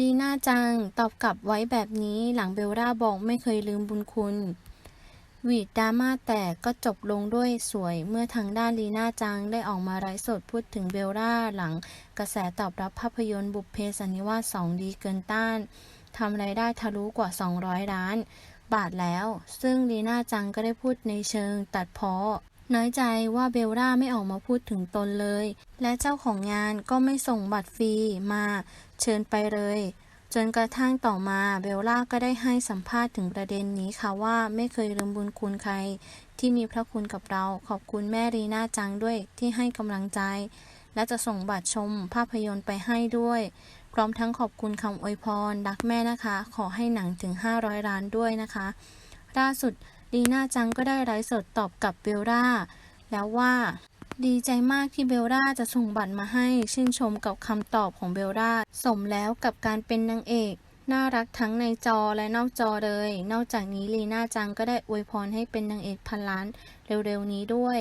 ลีน่าจังตอบกลับไว้แบบนี้หลังเบลล่าบอกไม่เคยลืมบุญคุณวีดดราม่าแตกก็จบลงด้วยสวยเมื่อทางด้านลีน่าจังได้ออกมาไร้สดพูดถึงเบลล่าหลังกระแสตอบรับภาพยนตร์บุพเพสันนิวาส 2 ดีเกินต้านทำรายได้ทะลุกว่า 200 ล้าน บาทแล้ว ซึ่งลีน่าจังก็ได้พูดในเชิงตัดเพ้อน้อยใจว่าเบลล่าไม่ออกมาพูดถึงตนเลย และเจ้าของงานก็ไม่ส่งบัตรฟรีมา เชิญไปเลย จนกระทั่งต่อมาเบลล่าก็ได้ให้สัมภาษณ์ถึงประเด็นนี้ค่ะว่าไม่เคยลืมบุญคุณใคร ที่มีพระคุณกับเราขอบคุณแม่รีน่าจังด้วยที่ให้กำลังใจ และจะส่งบัตรชมภาพยนตร์ไปให้ด้วย พร้อมทั้งขอบคุณคำอวยพรรักแม่นะคะ ขอให้หนังถึง 500ล้านด้วยนะคะล่าสุดลีน่าจังก็ได้ไลฟ์สดตอบกับเบลล่าแล้วว่า ดีใจมากที่เบลล่าจะส่งบัตรมาให้ ชื่นชมกับคำตอบของเบลล่าสมแล้วกับการเป็นนางเอกน่ารักทั้งในจอและนอกจอเลย นอกจากนี้ลีน่าจังก็ได้อวยพรให้เป็นนางเอกพันล้านเร็วๆนี้ด้วย